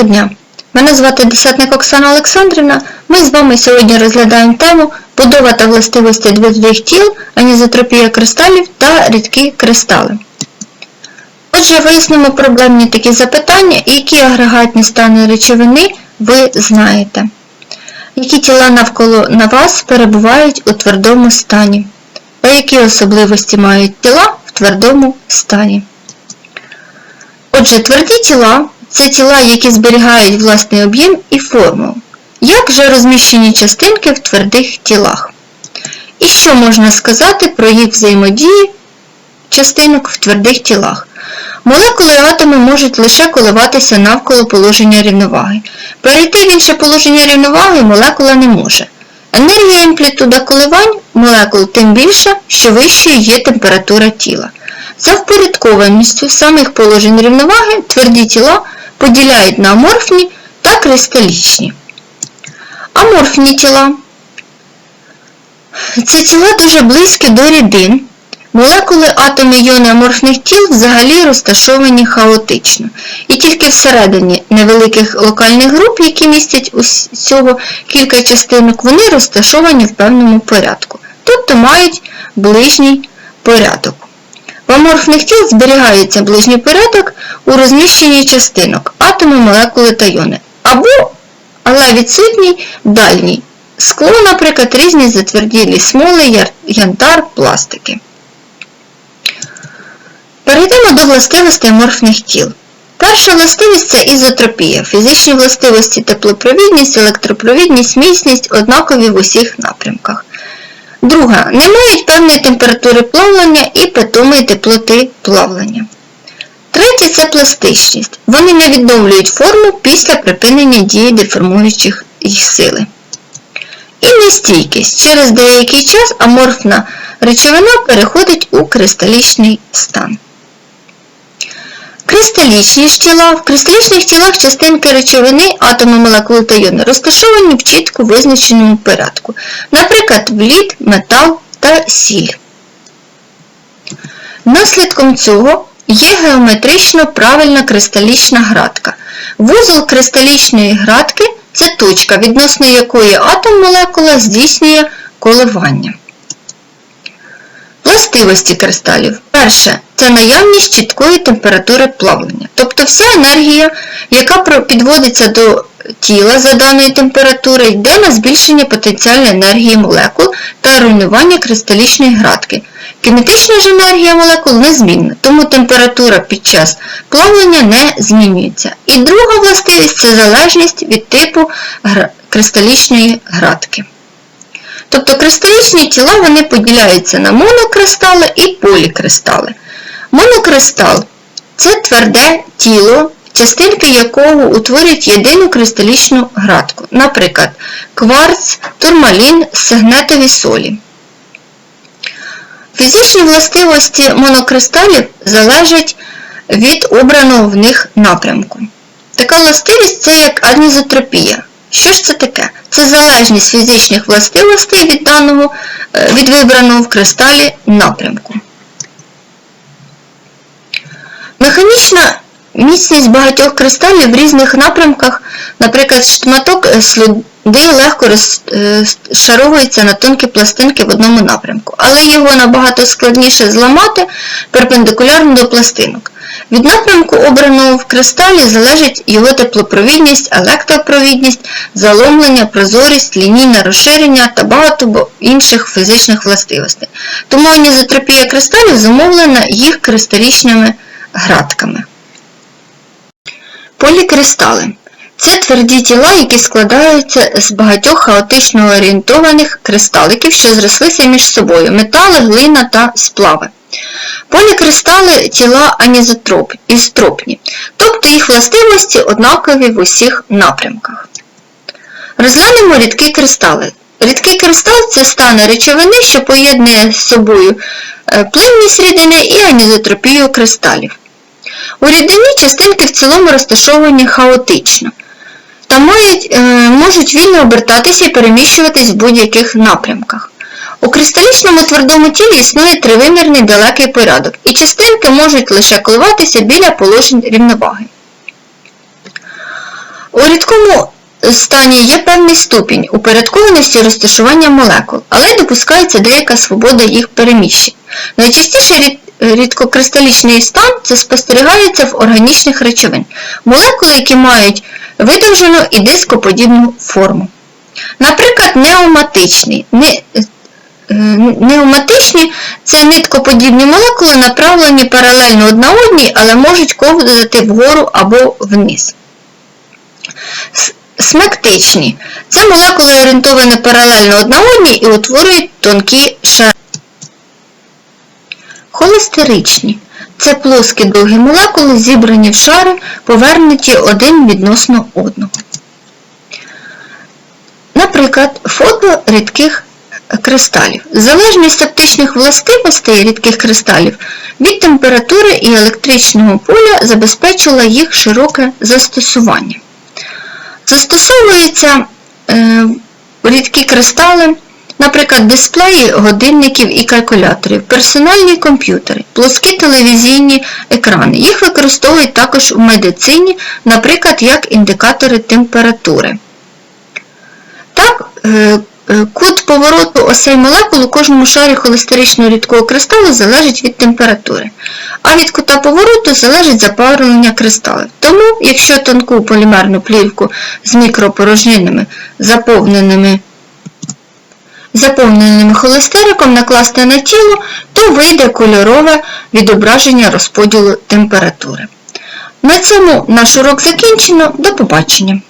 Доброго дня! Мене звати Десятник Оксана Олександрівна. Ми з вами сьогодні розглядаємо тему будова та властивості двох тіл, анізотропія кристалів та рідкі кристали. Отже, вияснимо проблемні такі запитання, які агрегатні стани речовини ви знаєте. Які тіла навколо на вас перебувають у твердому стані? Та які особливості мають тіла в твердому стані? Отже, тверді тіла це тіла, які зберігають власний об'єм і форму. Як же розміщені частинки в твердих тілах? І що можна сказати про їх взаємодії частинок в твердих тілах? Молекули і атоми можуть лише коливатися навколо положення рівноваги. Перейти в інше положення рівноваги молекула не може. Енергія і амплітуда коливань молекул тим більше, що вищою є температура тіла. За впорядкованістю самих положень рівноваги тверді тіла поділяють на аморфні та кристалічні. Аморфні тіла це тіла дуже близькі до рідин. Молекули атоми іони аморфних тіл взагалі розташовані хаотично. І тільки всередині невеликих локальних груп, які містять усього кілька частинок, вони розташовані в певному порядку, тобто мають ближній порядок. В аморфних тіл зберігається ближній порядок у розміщенні частинок, атоми, молекули та іони, або, але відсутній дальній. Скло, наприклад, різні затверділі смоли, янтар, пластики. Перейдемо до властивостей аморфних тіл. Перша властивість це ізотропія. Фізичні властивості теплопровідність, електропровідність, міцність однакові в усіх напрямках. Друга. Не мають певної температури плавлення і питомої теплоти плавлення. Третє це пластичність. Вони не відновлюють форму після припинення дії деформуючих їх сили. І нестійкість. Через деякий час аморфна речовина переходить у кристалічний стан. Кристалічні тіла. В кристалічних тілах частинки речовини, атоми, молекули та іони розташовані в чітко визначеному порядку, наприклад, влід, метал та сіль. Наслідком цього є геометрично правильна кристалічна градка. Вузол кристалічної градки це точка, відносно якої атом молекула здійснює коливання. Властивості кристалів. Перше це наявність чіткої температури плавлення. Тобто вся енергія, яка підводиться до тіла за даної температури, йде на збільшення потенціальної енергії молекул та руйнування кристалічної градки. Кінетична ж енергія молекул незмінна, тому температура під час плавлення не змінюється. І друга властивість це залежність від типу кристалічної градки. Тобто кристалічні тіла вони поділяються на монокристали і полікристали. Монокристал це тверде тіло, частинки якого утворюють єдину кристалічну градку, наприклад, кварц, турмалін, сегнетові солі. Фізичні властивості монокристалів залежать від обраного в них напрямку. Така властивість це як анізотропія. Що ж це таке? Це залежність фізичних властивостей від даного, від вибраного в кристалі напрямку. Механічна міцність багатьох кристалів в різних напрямках, наприклад, шматок слюди легко розшаровується на тонкі пластинки в одному напрямку, але його набагато складніше зламати перпендикулярно до пластинок. Від напрямку, обраного в кристалі, залежить його теплопровідність, електропровідність, заломлення, прозорість, лінійне розширення та багато інших фізичних властивостей. Тому анізотропія кристалів зумовлена їх кристалічними градками. Полікристали це тверді тіла, які складаються з багатьох хаотично орієнтованих кристаликів, що зрослися між собою метали, глина та сплави. Полікристали тіла анізотропні, тобто їх властивості однакові в усіх напрямках. Розглянемо рідкі кристали. Рідкий кристал це стани речовини, що поєднує з собою плинність рідини і анізотропію кристалів. У рідині частинки в цілому розташовані хаотично та можуть вільно обертатися і переміщуватись в будь-яких напрямках. У кристалічному твердому тілі існує тривимірний далекий порядок, і частинки можуть лише коливатися біля положень рівноваги. У рідкому стані є певний ступінь упорядкованості розташування молекул, але допускається деяка свобода їх переміщень. Найчастіше рідкокристалічний стан це спостерігається в органічних речовин, молекули, які мають видовжену і дископодібну форму. Наприклад, неоматичний. Не, е, Неоматичні це ниткоподібні молекули, направлені паралельно одна одній, але можуть ковзати вгору або вниз. Смектичні це молекули орієнтовані паралельно одна одній і утворюють тонкі шари. Холестеричні це плоскі довгі молекули, зібрані в шари, повернуті один відносно одного. Наприклад, фото рідких кристалів. Залежність оптичних властивостей рідких кристалів від температури і електричного поля забезпечила їх широке застосування. Застосовуються е, рідкі кристали, наприклад, дисплеї годинників і калькуляторів, персональні комп'ютери, плоскі телевізійні екрани. Їх використовують також у медицині, наприклад, як індикатори температури. Так, е, е, кут повороту осей молекул у кожному шарі холестеричного рідкого кристалу залежить від температури, а від кута повороту залежить запарення кристалів. Тому, якщо тонку полімерну плівку з мікропорожнинами, заповненими заповненими холестериком накласти на тіло, то вийде кольорове відображення розподілу температури. На цьому наш урок закінчено. До побачення!